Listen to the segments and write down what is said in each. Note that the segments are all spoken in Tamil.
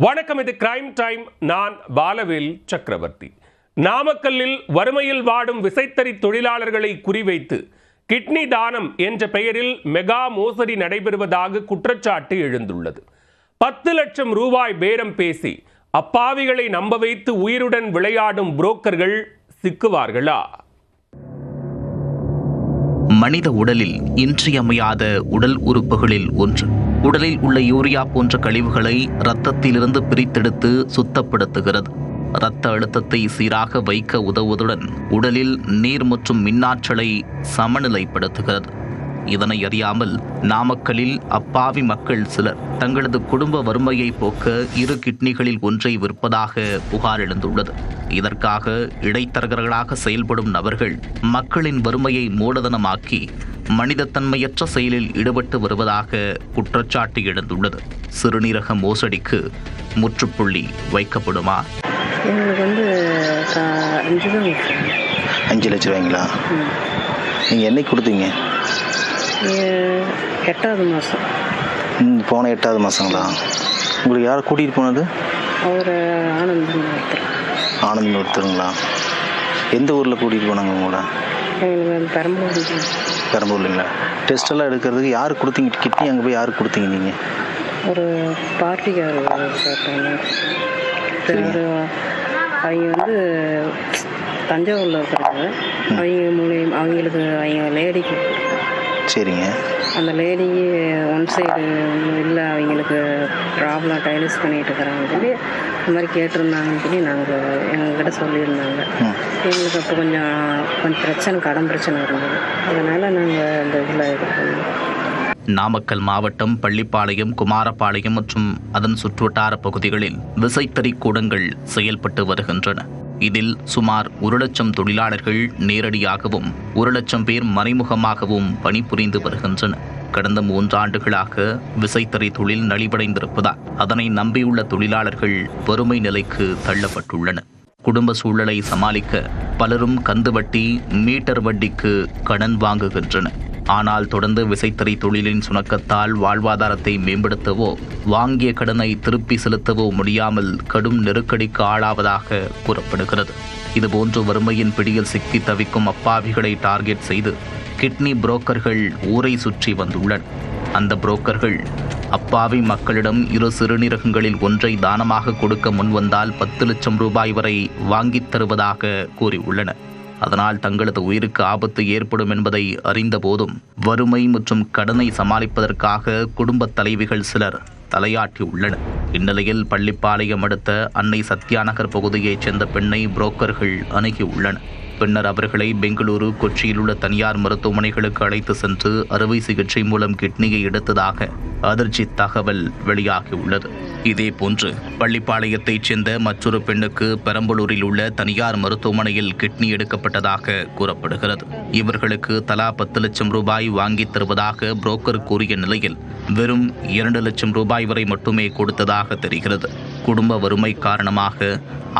வணக்கம் இது கிரைம் டைம் நான் பாலவேல் சக்கரவர்த்தி. நாமக்கல்லில் வறுமையில் வாடும் விசைத்தறி தொழிலாளர்களை குறிவைத்து கிட்னி தானம் என்ற பெயரில் மெகா மோசடி நடைபெறுவதாக குற்றச்சாட்டு எழுந்துள்ளது. பத்து லட்சம் ரூபாய் பேரம் பேசி அப்பாவிகளை நம்ப வைத்து உயிருடன் விளையாடும் புரோக்கர்கள் சிக்குவார்களா? மனித உடலில் இன்றியமையாத உடல் உறுப்புகளில் ஒன்று. உடலில் உள்ள யூரியா போன்ற கழிவுகளை இரத்தத்திலிருந்து பிரித்தெடுத்து சுத்தப்படுத்துகிறது. இரத்த அழுத்தத்தை சீராக வைக்க உதவுவதுடன் உடலில் நீர் மற்றும் மின்னாற்றலை சமநிலைப்படுத்துகிறது. இதனை அறியாமல் நாமக்கலில் அப்பாவி மக்கள் சிலர் தங்களது குடும்ப வறுமையை போக்க இரு கிட்னிகளில் ஒன்றை விற்பதாக புகார் எழுந்துள்ளது. இதற்காக இடைத்தரகர்களாக செயல்படும் நபர்கள் மக்களின் வறுமையை மூலதனமாக்கி மனிதத்தன்மையற்ற செயலில் ஈடுபட்டு வருவதாக குற்றச்சாட்டு எழுந்துள்ளது. சிறுநீரக மோசடிக்கு முற்றுப்புள்ளி வைக்கப்படுமா? எங்களுக்கு வந்து அஞ்சு லட்ச ரூபாய்ங்களா? நீங்கள் என்னைக்கு கொடுத்தீங்க? எட்டாவது மாதம் ம், போன எட்டாவது மாதங்களா உங்களுக்கு யாரை கூட்டிகிட்டு போனது? அவர் ஆனந்தம் ஒருத்தர். ஆனந்த் ஒருத்தருங்களா? எந்த ஊரில் கூட்டிகிட்டு போனாங்க உங்களை? எங்களுக்கு வந்து பெரம்பலூர் பெரம்பூர்லைங்களா டெஸ்ட் எல்லாம் எடுக்கிறதுக்கு யார் கொடுத்தீங்க? கிட்னி அங்கே போய் யாருக்கு கொடுத்தீங்க நீங்கள் ஒரு பார்ட்டிக்கார் கேட்டாங்க. அவங்க வந்து தஞ்சாவூரில் இருக்கிறாங்க அவங்க மூலியம் அவங்களுக்கு அவங்க லேடிக்கு சரிங்க. அந்த லேடிக்கு ஒன் சைடு இல்லை அவங்களுக்கு ப்ராப்ளம் டைலிஸ் பண்ணிட்டு இருக்கிறாங்கன்னு சொல்லி இந்த மாதிரி கேட்டிருந்தாங்கன்னு சொல்லி நாங்கள் எங்ககிட்ட சொல்லியிருந்தாங்க. எங்களுக்கு அப்போ கொஞ்சம் கொஞ்சம் பிரச்சனை கடன் பிரச்சனை இருந்தது. அதனால் நாங்கள் இந்த இதில் இது பண்ணோம். நாமக்கல் மாவட்டம் பள்ளிப்பாளையம் குமாரபாளையம் மற்றும் அதன் சுற்றுவட்டார பகுதிகளில் விசைத்தறி கூடங்கள் செயல்பட்டு வருகின்றன. இதில் சுமார் ஒரு லட்சம் தொழிலாளர்கள் நேரடியாகவும் ஒரு லட்சம் பேர் மறைமுகமாகவும் பணிபுரிந்து வருகின்றனர். கடந்த மூன்றாண்டுகளாக விசைத்தறி தொழில் நலிவடைந்திருப்பதால் அதனை நம்பியுள்ள தொழிலாளர்கள் வறுமை நிலைக்கு தள்ளப்பட்டுள்ளனர். குடும்ப சூழலை சமாளிக்க பலரும் கந்து வட்டி மீட்டர் வட்டிக்கு கடன் வாங்குகின்றனர். ஆனால் தொடர்ந்து விசைத்தறி தொழிலின் சுணக்கத்தால் வாழ்வாதாரத்தை மேம்படுத்தவோ வாங்கிய கடனை திருப்பி செலுத்தவோ முடியாமல் கடும் நெருக்கடிக்கு ஆளாவதாக கூறப்படுகிறது. இதுபோன்று வறுமையின் பிடியில் சிக்கி தவிக்கும் அப்பாவிகளை டார்கெட் செய்து கிட்னி புரோக்கர்கள் ஊரை சுற்றி வந்துள்ளனர். அந்த புரோக்கர்கள் அப்பாவி மக்களிடம் இரு சிறுநீரகங்களில் ஒன்றை தானமாக கொடுக்க முன்வந்தால் பத்து லட்சம் ரூபாய் வரை வாங்கித் தருவதாக கூறியுள்ளனர். அதனால் தங்களது உயிருக்கு ஆபத்து ஏற்படும் என்பதை அறிந்தபோதும் வறுமை மற்றும் கடனை சமாளிப்பதற்காக குடும்பத் தலைவிகள் சிலர் தலையாட்டியுள்ளனர். இந்நிலையில் பள்ளிப்பாளையம் அடுத்த அன்னை சத்யாநகர் பகுதியைச் சேர்ந்த பெண்ணை புரோக்கர்கள் அணுகியுள்ளனர். பின்னர் அவர்களை பெங்களூரு கொச்சியில் உள்ள தனியார் மருத்துவமனைகளுக்கு அழைத்து சென்று அறுவை சிகிச்சை மூலம் கிட்னியை எடுத்ததாக அதிர்ச்சி தகவல் வெளியாகியுள்ளது. இதேபோன்று பள்ளிப்பாளையத்தைச் சேர்ந்த மற்றொரு பெண்ணுக்கு பெரம்பலூரில் உள்ள தனியார் மருத்துவமனையில் கிட்னி எடுக்கப்பட்டதாக கூறப்படுகிறது. இவர்களுக்கு தலா பத்து லட்சம் ரூபாய் வாங்கித் தருவதாக புரோக்கர் கூறிய நிலையில் வெறும் இரண்டு லட்சம் ரூபாய் வரை மட்டுமே கொடுத்ததாக தெரிகிறது. குடும்ப வறுமை காரணமாக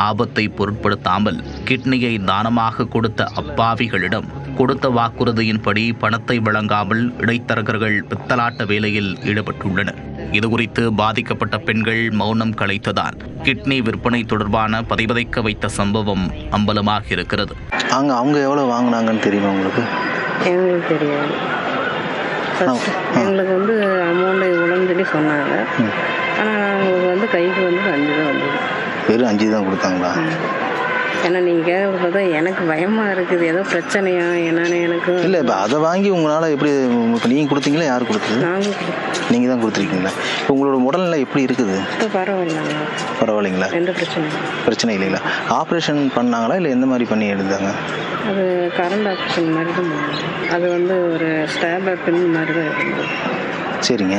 ஆபத்தை பொருட்படுத்தாமல் கிட்னியை தானமாக கொடுத்த அப்பாவிகளிடம் கொடுத்த வாக்குறுதியின்படி பணத்தை வழங்காமல் இடைத்தரகர்கள் பித்தலாட்ட வேலையில் ஈடுபட்டுள்ளனர். இதுகுறித்து பாதிக்கப்பட்ட பெண்கள் மௌனம் கலைத்ததால் கிட்னி விற்பனை தொடர்பான பதைபதைக்க வைத்த சம்பவம் அம்பலமாக இருக்கிறது அங்கே அவங்க எவ்வளோ வாங்கினாங்கன்னு தெரியுமா உங்களுக்கு? எங்களுக்கு தெரியாது. எங்களுக்கு வந்து அமௌண்ட்டு இவ்வளோன்னு சொல்லி சொன்னாங்க. ஆனால் வந்து கைக்கு வந்து அஞ்சு தான் வந்தது. வெறும் அஞ்சு தான் கொடுத்தாங்களா ஏன்னா நீங்கள் கேட்கறது பார்த்தா எனக்கு பயமாக இருக்குது. ஏதோ பிரச்சனையா என்னன்னு எனக்கு. இல்லை இப்போ அதை வாங்கி உங்களால் எப்படி இப்போ நீங்கள் கொடுத்தீங்களா யார் கொடுத்தது? நாங்கள் நீங்கள் தான் கொடுத்துருக்கீங்களா? இப்போ உங்களோட உடல்நிலை எப்படி இருக்குது? இப்போ பரவாயில்லைங்க. பரவாயில்லைங்களா? எந்த பிரச்சனையும். பிரச்சனை இல்லைங்களா? ஆப்ரேஷன் பண்ணாங்களா இல்லை எந்த மாதிரி பண்ணி எடுத்தாங்க? அது கரண்ட் ஆப்ரேஷன் மாதிரி தான். அது வந்து ஒரு ஸ்டாப்லர் பின் மாதிரி தான் இருந்தது. சரிங்க.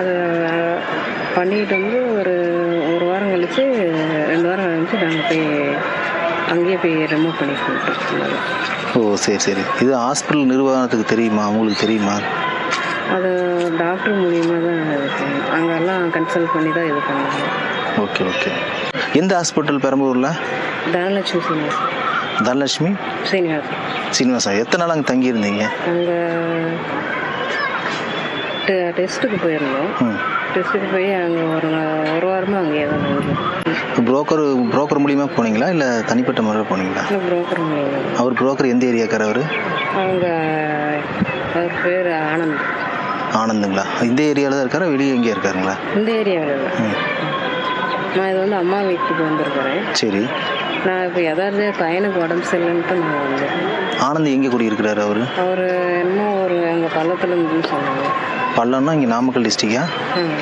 அது பண்ணிட்டு வந்து ஒரு ஒரு வாரம் கழிச்சு ரெண்டு வாரம் கழிச்சு நாங்கள் போய் அங்கேயே போய் ரிமூவ் பண்ணி கொடுத்துருக்கோம் ஓ சரி சரி. இது ஹாஸ்பிட்டல் நிர்வாகத்துக்கு தெரியுமா? உங்களுக்கு தெரியுமா? அது டாக்டர் மூலியமாக தான் அங்கெல்லாம் கன்சல்ட் பண்ணி தான் இது பண்ணாங்க ஓகே ஓகே. எந்த ஹாஸ்பிட்டல் பெரம்பூரில் தனலட்சுமி சீனிவாசன். தனலட்சுமி? சீனிவாசன். சீனிவாசன். எத்தனை நாள் அங்கே தங்கியிருந்தீங்க? அங்கே டெஸ்ட்டுக்கு போயிருந்தோம். போய் அங்கே ஒரு ஒரு வாரமாக அங்கேயே தான் புரோக்கர் புரோக்கர் மூலியமாக போனீங்களா? இல்லை தனிப்பட்ட முறையில் போனீங்களா? இல்லை புரோக்கர் மூலியமா அவர் புரோக்கர் எந்த ஏரியாக்கார் அவர்? அவங்க அவர் பேர் ஆனந்த். ஆனந்துங்களா? இந்த ஏரியாவில் தான் இருக்காரா? வெளியே எங்கேயா இருக்காருங்களா? இந்த ஏரியாவில் நான் இது வந்து அம்மா வீட்டுக்கு வந்திருக்கிறேன். சரி. நான் இப்போ எதாவது பையனுக்கு உடம்பு சரியில்லைன்ட்டு நான் வந்தேன் ஆனந்த் எங்கே குடியிருக்கிறாரு அவர்? அவர் என்னமோ ஒரு எங்கள் பள்ளத்தில் இருந்துன்னு சொன்னாங்க. பள்ளம்னா இங்கே நாமக்கல் டிஸ்ட்ரிக்டா ம்.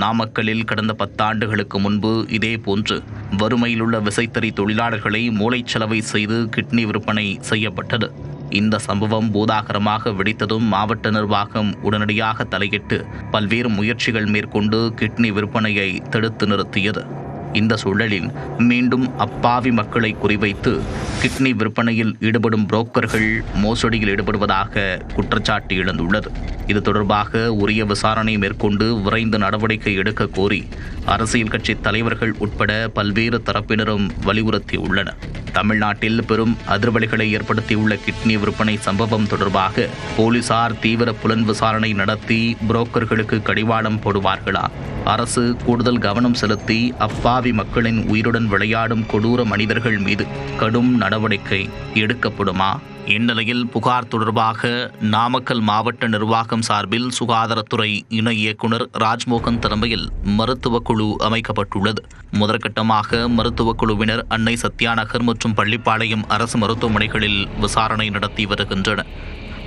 நாமக்கல்லில் கடந்த பத்தாண்டுகளுக்கு முன்பு இதே போன்று வறுமையில் உள்ள விசைத்தறி தொழிலாளர்களை மூளைச்சலவை செய்து கிட்னி விற்பனை செய்யப்பட்டது. இந்த சம்பவம் பூதாகரமாக வெடித்ததும் மாவட்ட நிர்வாகம் உடனடியாக தலையிட்டு பல்வேறு முயற்சிகள் மேற்கொண்டு கிட்னி விற்பனையை தடுத்து நிறுத்தியது. இந்த சூழலில் மீண்டும் அப்பாவி மக்களை குறிவைத்து கிட்னி விற்பனையில் ஈடுபடும் புரோக்கர்கள் மோசடியில் ஈடுபடுவதாக குற்றச்சாட்டு எழுந்துள்ளது. இது தொடர்பாக உரிய விசாரணை மேற்கொண்டு விரைந்து நடவடிக்கை எடுக்க கோரி அரசியல் கட்சி தலைவர்கள் உட்பட பல்வேறு தரப்பினரும் வலியுறுத்தியுள்ளனர் தமிழ்நாட்டில் பெரும் அதிர்வலிகளை ஏற்படுத்தியுள்ள கிட்னி விற்பனை சம்பவம் தொடர்பாக போலீசார் தீவிர புலன் விசாரணை நடத்தி புரோக்கர்களுக்கு கடிவாளம் போடுவார்களா? அரசு கூடுதல் கவனம் செலுத்தி அப்பாவி மக்களின் உயிருடன் விளையாடும் கொடூர மனிதர்கள் மீது கடும் நடவடிக்கை எடுக்கப்படுமா? இந்நிலையில் புகார் தொடர்பாக நாமக்கல் மாவட்ட நிர்வாகம் சார்பில் சுகாதாரத்துறை இணை இயக்குனர் ராஜ்மோகன் தலைமையில் மருத்துவ குழு அமைக்கப்பட்டுள்ளது. முதற்கட்டமாக மருத்துவ குழுவினர் அன்னை சத்யாநகர் மற்றும் பள்ளிப்பாளையம் அரசு மருத்துவமனைகளில் விசாரணை நடத்தி வருகின்றனர்.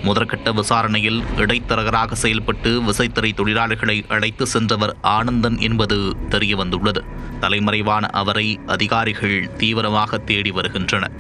முதற்கட்ட விசாரணையில் இடைத்தரகராக செயல்பட்டு விசைத்துறை தொழிலாளர்களை அழைத்து சென்றவர் ஆனந்தன் என்பது தெரியவந்துள்ளது. தலைமறைவான அவரை அதிகாரிகள் தீவிரமாக தேடி வருகின்றனர்.